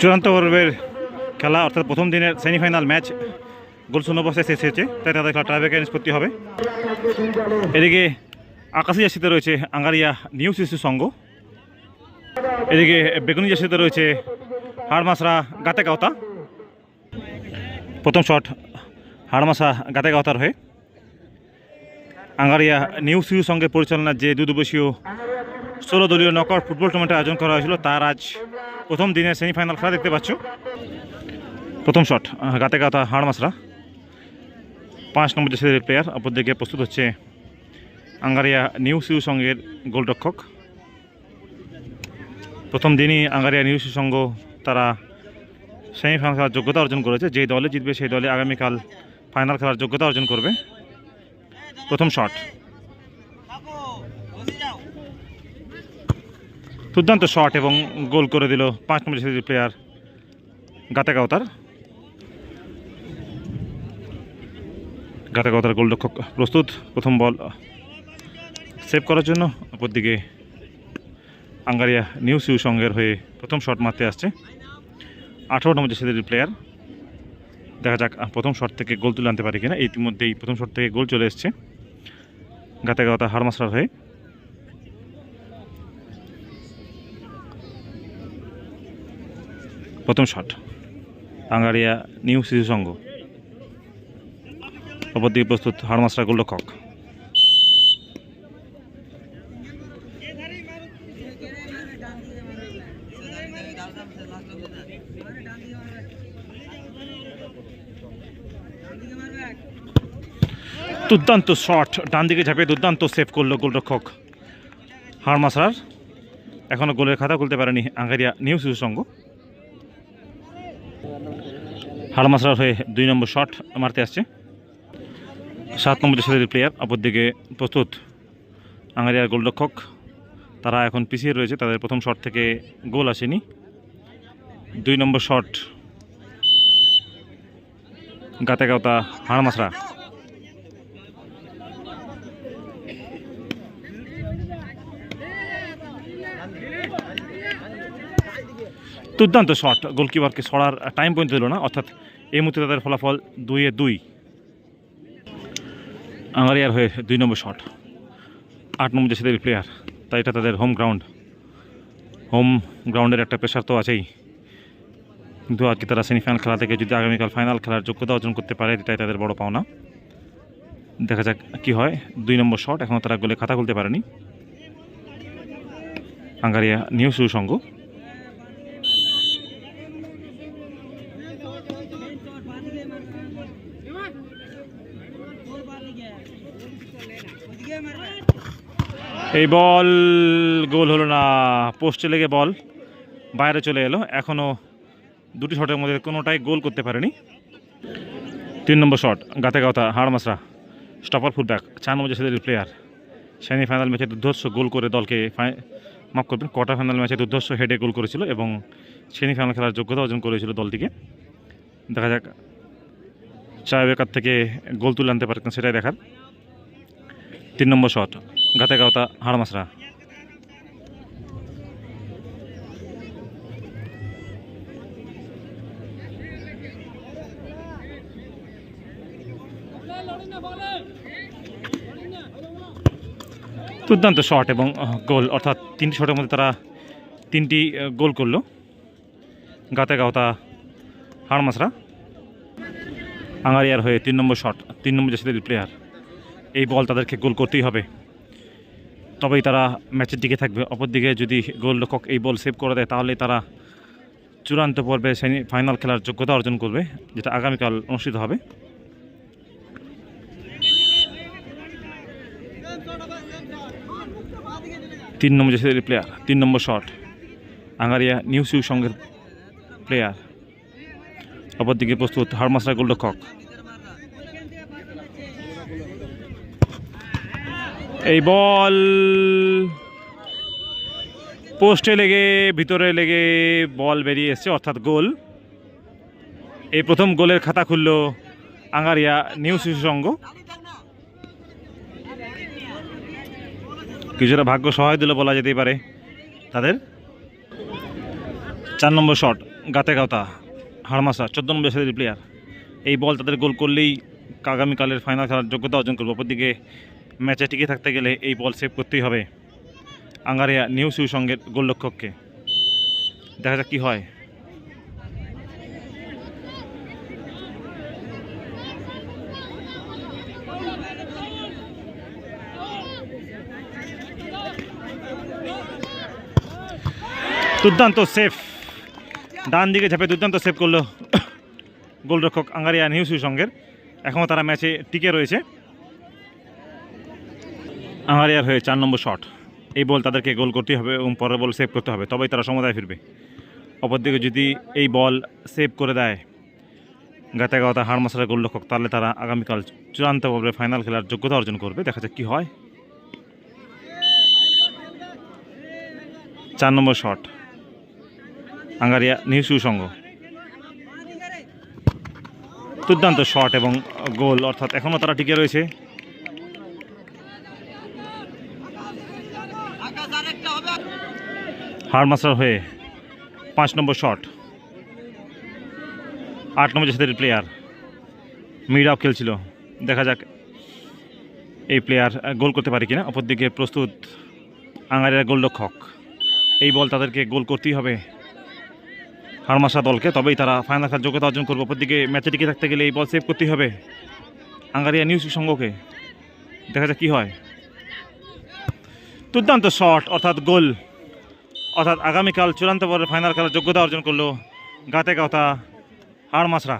চূড়ান্ত পর্বের খেলা, অর্থাৎ প্রথম দিনের সেমিফাইনাল ম্যাচ গোল শূন্য অবস্থায় শেষ হয়েছে। তাই তাদের খেলা ট্রাইব্রেকার নিষ্পত্তি হবে। এদিকে আকাশি জার্সিতে রয়েছে আঙ্গারিয়া নিউ শিশু সংঘ। এদিকে বেগুনি জার্সিতে রয়েছে হাড়মাসরা গাতে গাওতা প্রথম শট হাড়মাসা গাতে গাওতার হয়ে। আঙ্গারিয়া নিউ শিশু সঙ্গে পরিচালনার যে দুদিবসীয় ষোলো দলীয় নকআউট ফুটবল টুর্নামেন্ট আয়োজন করা হয়েছিল, তার আজ প্রথম দিনের সেমিফাইনাল খেলা দেখতে পাচ্ছ। প্রথম শট গাতে গাতা হাড়মাসরা পাঁচ নম্বর দেশের প্লেয়ার অপরদিকে প্রস্তুত হচ্ছে আঙ্গারিয়া নিউ সিউ সঙ্গের গোলরক্ষক। প্রথম দিনই আঙ্গারিয়া নিউ সিউ সঙ্গ তারা সেমিফাইনাল খেলার যোগ্যতা অর্জন করেছে। যেই দলে জিতবে সেই দলে আগামীকাল ফাইনাল খেলার যোগ্যতা অর্জন করবে। প্রথম শট। দুর্দান্ত শট এবং গোল করে দিল পাঁচ নম্বর সিরিজের প্লেয়ার গাতে গাওতার গাতে গাওতার গোল গোলরক্ষক প্রস্তুত, প্রথম বল সেভ করার জন্য অপরদিকে আঙ্গারিয়া নিউ সিউ সঙ্গের হয়ে প্রথম শট মারতে আসছে। আঠারো নম্বর সিরিজের প্লেয়ার দেখা যাক প্রথম শট থেকে গোল তুলে আনতে পারে কিনা। ইতিমধ্যেই প্রথম শট থেকে গোল চলে এসছে। গাতে গাওতা হারমাসরার হয়ে প্রথম শট। আঙ্গারিয়া নিউ শিশু সংঘ। অপরদিকে প্রস্তুত হাড়মাসরা গোলরক্ষক দুর্দান্ত শট। ডান দিকে ঝাঁপিয়ে দুর্দান্ত সেভ করল গোলরক্ষক হাড়মাসরার এখনও গোলের খাতা খুলতে পারেনি আঙ্গারিয়া নিউ শিশু সংঘ। হাড়মাসরার হয়ে দুই নম্বর শট মারতে আসছে। সাত নম্বর দেশের প্লেয়ার অপরদিকে প্রস্তুত আঙ্গারিয়ার গোলরক্ষক। তারা এখন পিছিয়ে রয়েছে, তাদের প্রথম শট থেকে গোল আসেনি। দুই নম্বর শট গাতে গাওতা হাড়মাসরা দুর্দান্ত শট। গোলকিপারকে সরার টাইম পর্যন্ত দিল না, অর্থাৎ এই মুহূর্তে তাদের ফলাফল দুইয়ে দুই। আঙ্গারিয়ার হয়ে দুই নম্বর শট আট নম্বর দেশের প্লেয়ার তাই এটা তাদের হোম গ্রাউন্ড হোম গ্রাউন্ডের একটা প্রেশার তো আছেই। কিন্তু আজকে তারা সেমিফাইনাল খেলা থেকে যদি আগামীকাল ফাইনাল খেলার যোগ্যতা অর্জন করতে পারে, এটাই তাদের বড় পাওনা। দেখা যাক কি হয়। দুই নম্বর শট এখনও তারা গোলে খাতা খুলতে পারেনি। আঙ্গারিয়া নিউ সুসংঘ। এই বল গোল হলো না। পোস্টে লেগে বল বাইরে চলে এলো। এখনও দুটি শটের মধ্যে কোনোটাই গোল করতে পারেনি। তিন নম্বর শট গাতে গাতা হাড়মাসরা স্টপার ফুটব্যাক, চার নম্বর দেশের প্লেয়ার সেমিফাইনাল ম্যাচে দুর্ধর্ষ গোল করে দলকে মাফ করবেন কোয়ার্টার ফাইনাল ম্যাচে দুর্ধর্ষ হেডে গোল করেছিল এবং সেমিফাইনাল খেলার যোগ্যতা অর্জন করেছিল দলটিকে। দেখা যাক চায় বেকার থেকে গোল তুলে আনতে পারতেন, সেটাই দেখার। তিন নম্বর শট গাতে গাওতা হাড়মাসরা দুর্দান্ত শট এবং গোল। অর্থাৎ তিনটি শটের মধ্যে তারা তিনটি গোল করল। গাতে গাওতা হাড়মাসরা আঙ্গারিয়ার হয়ে তিন নম্বর শট তিন নম্বর দেশের প্লেয়ার এই বল তাদেরকে গোল করতেই হবে। তবেই তারা ম্যাচের দিকে থাকবে। অপরদিকে যদি গোলরক্ষক এই বল সেভ করে দেয় তাহলে তারা চূড়ান্ত পর্বে সেমি ফাইনাল খেলার যোগ্যতা অর্জন করবে, যেটা আগামীকাল অনুষ্ঠিত হবে। তিন নম্বর দেশের প্লেয়ার তিন নম্বর শট আঙ্গারিয়া নিউ সিউ সঙ্গের প্লেয়ার অপরদিকে প্রস্তুত হারমাসরা গোলরক্ষক এই বল। পোস্টে লেগে, ভিতরে লেগে বল বেরিয়ে এসছে, অর্থাৎ গোল। এই প্রথম গোলের খাতা খুলল আঙ্গারিয়া নিউ শিশু কিছুটা ভাগ্য সহায় দিল বলা যেতেই পারে তাদের। চার নম্বর শট, গাতে গাওতা, হাড়মাসা, চোদ্দ নম্বর সাইজের প্লেয়ার এই বল তাদের গোল করলেই আগামীকালের ফাইনাল খেলার যোগ্যতা অর্জন করবে। অপরদিকে ম্যাচে টিকে থাকতে গেলে এই বল সেভ করতেই হবে। আঙ্গারিয়া নিউ সিউ সঙ্গের গোলরক্ষককে। দেখা যাক কী হয়। দুর্দান্ত সেফ ডান দিকে ঝাঁপে দুর্দান্ত সেভ করল গোলরক্ষক আঙ্গারিয়া নিউসিউ সঙ্গের। এখনও তারা ম্যাচে টিকে রয়েছে। আঙ্গারিয়ার হয়ে চার নম্বর শট এই বল তাদেরকে গোল করতে হবে এবং পরের বল সেভ করতে হবে। তবেই তারা সমতায় ফিরবে। অপরদিকে যদি এই বল সেভ করে দেয় গাতে গাওয়াতে মাসার গোলরক্ষক তাহলে তারা আগামীকাল চূড়ান্ত পর্বে ফাইনাল খেলার যোগ্যতা অর্জন করবে। দেখা যাক কী হয়। চার নম্বর শট আঙ্গারিয়া নিউসু সঙ্গ দুর্দান্ত শট এবং গোল অর্থাৎ এখনও তারা টিকে রয়েছে। হার মাস্টার হয়ে পাঁচ নম্বর শট। আট নম্বর সাথে প্লেয়ার মিড আপ খেলছিল। দেখা যাক এই প্লেয়ার গোল করতে পারে কিনা। অপরদিকে প্রস্তুত আঙ্গারিয়ার গোলরক্ষক। এই বল তাদেরকে গোল করতেই হবে হারমাসা দলকে। তবেই তারা ফাইনাল খেলার যোগ্যতা অর্জন করবে। অপরদিকে ম্যাচে টিকে থাকতে গেলে এই বল সেভ করতেই হবে আঙ্গারিয়া নিউজ সঙ্গকে দেখা যাক কী হয়। দুর্দান্ত শট অর্থাৎ গোল অর্থাৎ আগামীকাল চূড়ান্ত পর্বের ফাইনাল খেলার যোগ্যতা অর্জন করল গাতে গাওতা হাড়মাসরা